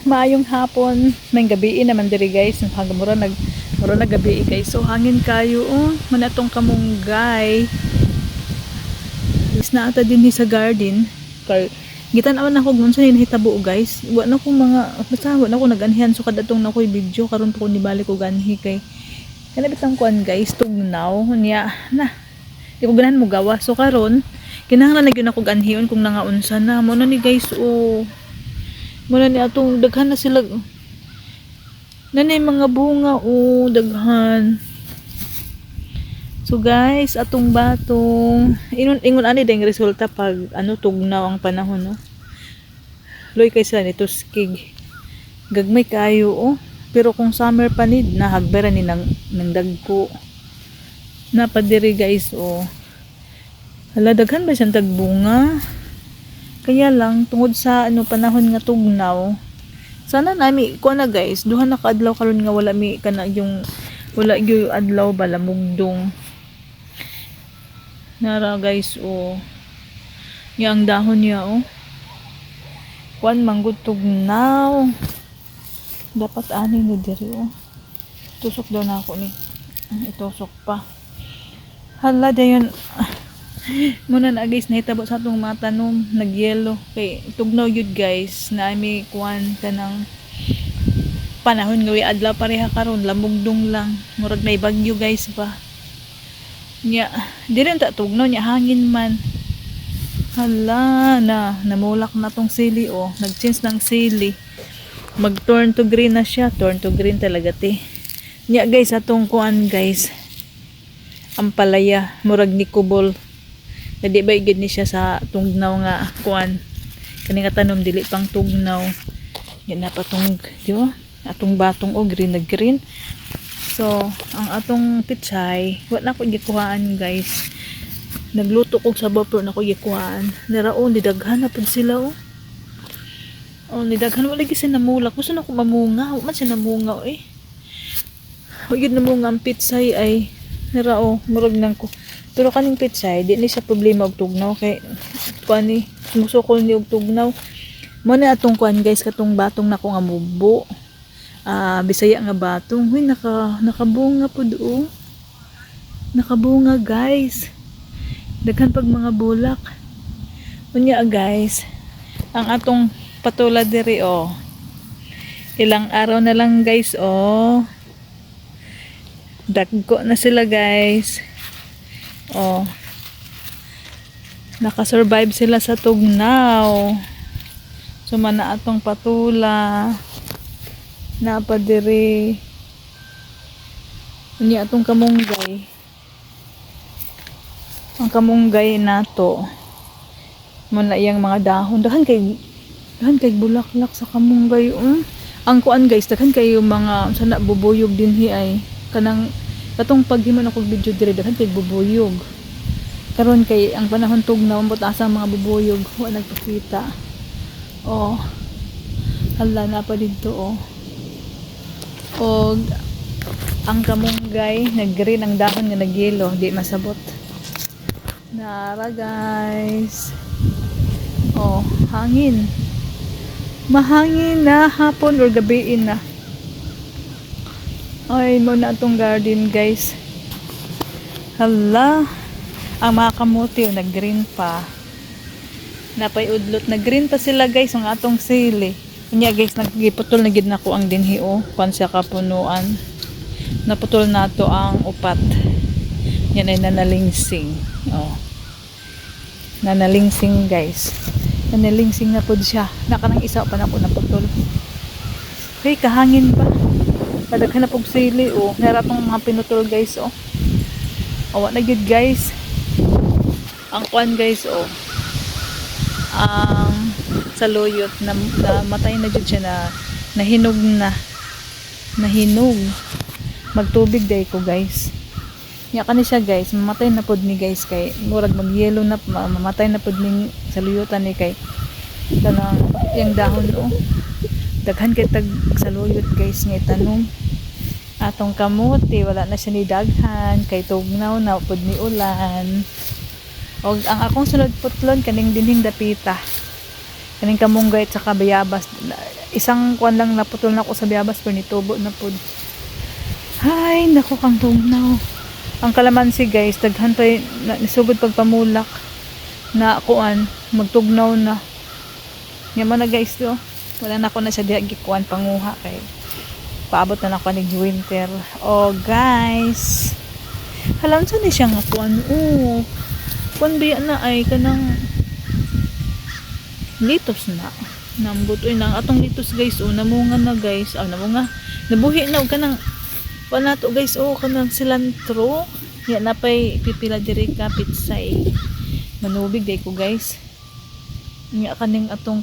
Maayong hapon, may gabi naman diri guys. Mura nag mura na gabi guys. So hangin kayo oh, manatong kamunggay. Is na ata din ni sa garden. Kay gitan naman ako gun sa hinahitabo guys. Wa na ko mga basta wa na ko naganhian so kadatong na ko video karon ko ni balik ko ganhi kay kanabitang kuan guys tugnaw niya na di ko ganahan mo gawa so karon kinahanglan na gyud ako ganhion kung nangaunsa na mo ni guys oh Muna ni atong daghan na sila. Nanay mga bunga o daghan. So guys, atong batong ingon ingon ani ding resulta pag ano tugnaw ang panahon no. Loy kay sila nito skig. Gagmay kayo oh. Pero kung summer pa nid nahagbera ni nang, nang dagko. Napadiri guys oh. Hala daghan ba siyang tagbunga? Kaya lang, tungod sa ano panahon nga tugnaw, sana nami ko na guys, duha na kaadlaw karon nga wala mi kana yung wala yung adlaw bala mugdong. Nara guys, oh. Yang dahon niya, oh. Kuan manggod tugnaw. Dapat ani ni diri, oh. Tusok daw na ako ni. Ah, Itusok pa. Hala dayon. Muna na guys, nahitabo sa atong mga tanom, nagyelo. Kay tugnaw yun guys, na may kuwan ka ng panahon nga wi adlaw pareha karon lamugdong lang. Murag may bagyo guys ba. Nya, di rin ta tugnaw nya hangin man. Hala na, namulak na tong sili oh. Nag-change ng sili. Mag turn to green na siya, turn to green talaga te. Nya guys, atong kuan guys. Ampalaya, murag ni kubol na di ba igid ni siya sa tugnaw nga kuan kani nga tanom dili pang tugnaw yan na patong di ba? Atong batong o green na green. So ang atong pichay wa na ko gikuhaan guys. Nagluto kog sabaw pero na ko gikuhaan. Naraon didaghan na pud sila oh. Oh nidaghan wala gyud sila namulak. Gusto na ko mamunga. Man siya namunga eh. Wa gyud namunga ang pichay ay. Narao murag nang ko pero kaning pitsay, di ni siya problema og tugnaw kay kuan musukol ni og tugnaw. Mo na atong kuan guys katong batong nako nga mubo. Ah, bisaya nga batong. Huy naka nakabunga pud o. Nakabunga guys. Daghan pag mga bulak. Unya guys, ang atong patula diri o. Ilang araw na lang guys oh. Dagko na sila guys. Oh. Nakasurvive sila sa tugnaw. Sumana atong patula. Napadiri. Ini atong kamunggay. Ang kamunggay nato. Muna iyang mga dahon. Dahan kay dahan kay bulaklak sa kamunggay. Um. Ang kuan guys, dahan kay yung mga sana bubuyog din hi ay kanang katong paghimo na kog video dire daghan kay bubuyog. Karon kay ang panahon tugnaw ambot asa mga bubuyog. Wa nagpakita. Oh. Hala na pa dito oh. Og ang kamunggay nag-green ang dahon nga nagyelo di masabot. Nara guys. Oh hangin. Mahangin na hapon or gabiin na ay, mo na itong garden, guys. Hala. Ang mga kamuti, oh, nag-green pa. Napay udlot. Nag-green pa sila, guys, ang atong sili. Kanya, guys, nagiputol na gid na ko ang dinhi, oh. Kwan siya kapunuan. Naputol na to ang upat. Yan ay nanalingsing. Oh. Nanalingsing, guys. Nanalingsing na po siya. Nakanang isa pa na po naputol. Hey, kahangin pa. Kadaghan na pog sili oh. Nara tong mga pinutol guys oh. Awa na gyud guys. Ang kwan guys oh. Ang saluyot na, na matay na jud siya na nahinog na. Nahinog. Magtubig day ko guys. Nya kani siya guys, mamatay na pod ni guys kay murag mag-yellow na mamatay na pod ning saluyutan ni kay kanang yung dahon oh daghan kay tag saluyot guys nga itanom atong kamuti wala na siya ni daghan kay tugnaw na pud ni ulan. Og ang akong sunod putlon kaning dinhing dapita. Kaning kamunggay at saka bayabas. Isang kuan lang naputol na ko sa biyabas pero nitubo na pud ay nako kang tugnaw. Ang kalamansi guys daghan pa nisugod pagpamulak. Na kuan magtugnaw na. Yaman na guys do wala na ko na siya diha gikuan panguha kay paabot na na ko ning winter. Oh guys. Halam sa ni siya nga kuan. Oh kuan biya na ay kanang litos na. Nambutoy na atong litos guys. Oh namunga na guys. Ah namunga. Nabuhi na og kanang wala to guys. Oh kanang cilantro ya napay pipila diri ka pitsay. Manubig day ko guys. Nga kaning atong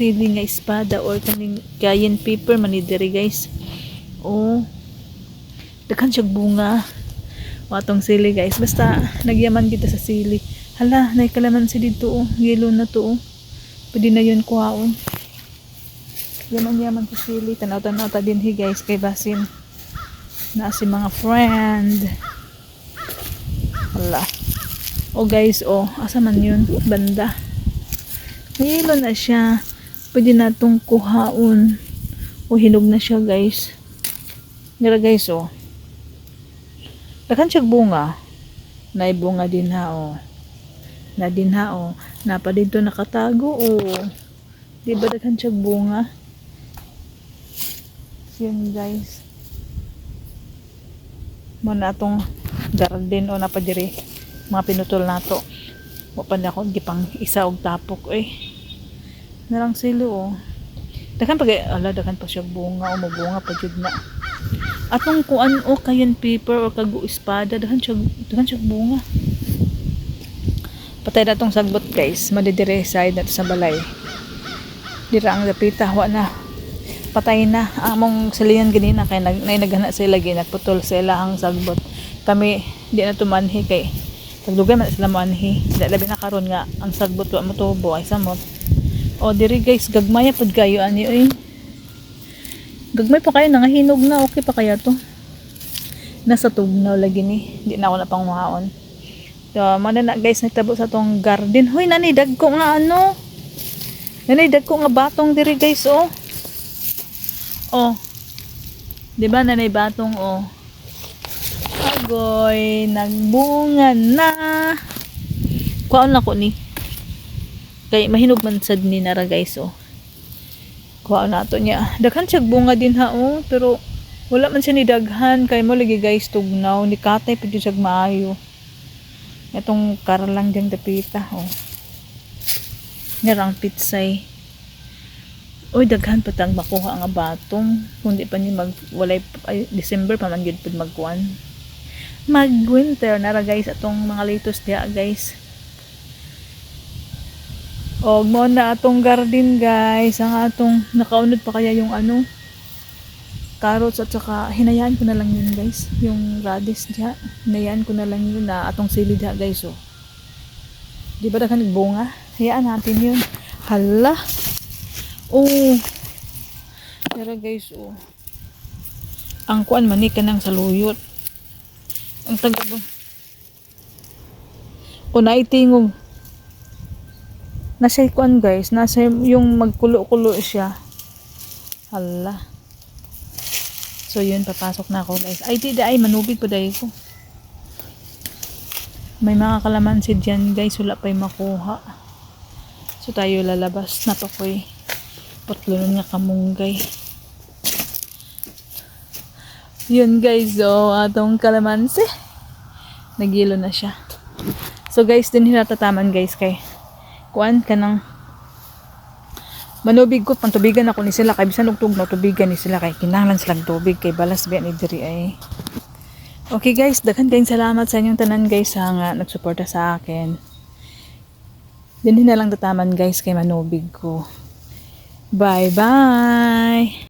sili nga espada or kaning cayenne pepper mani diri guys. Oh daghan siya bunga. O atong sili guys. Basta nagyaman kita sa sili. Hala nay kalamansi dito oh. Yellow na to oh. Pwede na yun kuhaon yaman yaman sa sili. Tanaw tanaw ta din hi guys kay basin. Na si mga friend. Hala. Oh guys oh. Asa man yun? Banda. Yellow na siya pwede na itong kuhaon o hinog na siya guys nira guys oh Dakan siya bunga. Nay bunga din ha oh. Na din ha oh. Napa dito nakatago oh. Di ba dakan siya bunga? Yun guys. Mo na atong garden o napa diri mga pinutol nato. Wa pa na ako gipang isa og tapok eh. Narang silo oh. Dakan pag ala dakan pa siya bunga o mabunga pa jud na. Atong kuan o kayan paper o kago espada dahan siya dahan siya bunga. Patay na tong sagbot guys. Madidire side na sa balay. Dira ang lapita wa na. Patay na. Among siliyan ganina kay nag nay naghana sila lagi nagputol sila ang sagbot. Kami di na tumanhi kay tagdugay man sila manhi. Di labi na karon nga ang sagbot wa mo tubo ay samot o diri guys gagmaya pud kayo ani oy Gagmay pa kayo, nangahinog na. Okay pa kaya to? Nasa tugnaw lagi ni. Di na ako na pangwaon. So, mana na guys, nagtabo sa tong garden. Hoy, nanidag ko nga ano. Nanidag ko nga batong diri guys, oh. Oh. Di ba nanay batong, oh. Agoy, nagbunga na. Kuhaan na ko ni. Kay mahinog man sad ni nara guys, oh. Kuha nato niya. Daghan siya bunga din ha oh. Pero wala man siya ni daghan. Kay mo lagi guys tugnaw. Ni katay pud siya maayo. Itong karalang diyang dapita oh. Nirang pitsay. Uy, daghan pa tang makuha nga batong. Kung di pa ni mag, walay, ay, December pa man yun pud magkuan. Mag-winter na ra guys, atong mga litos diya guys. Og mo na atong garden guys, ang atong nakaunod pa kaya yung ano carrots at saka hinayaan ko na lang yun guys, yung radish diha. Hinayaan ko na lang yun na atong sili diha guys oh. Di ba daghan nagbunga? Hayaan natin yun. Hala. Oh. Pero guys oh. Ang kuan man ni kanang saluyot. Ang tagabon. O naitingog nasa ikuan guys, nasa yung magkulo-kulo siya. Hala. So yun, papasok na ako guys. Ay, di ay, manubig po dahil ko. May mga kalamansi dyan guys, wala pa'y makuha. So tayo lalabas na to ko'y putlunon nga kamunggay. Yun guys, so atong kalamansi. Nagilo na siya. So guys, din hinatataman guys kay kuan kanang manubig ko pantubigan ako ni sila kay bisan og tugnaw tubigan ni sila kay kinahanglan silang tubig kay balas ba ni diri ay Okay guys, daghan kayong salamat sa inyong tanan guys sa nga nagsuporta sa akin. Din na lang tataman guys kay manubig ko. Bye bye.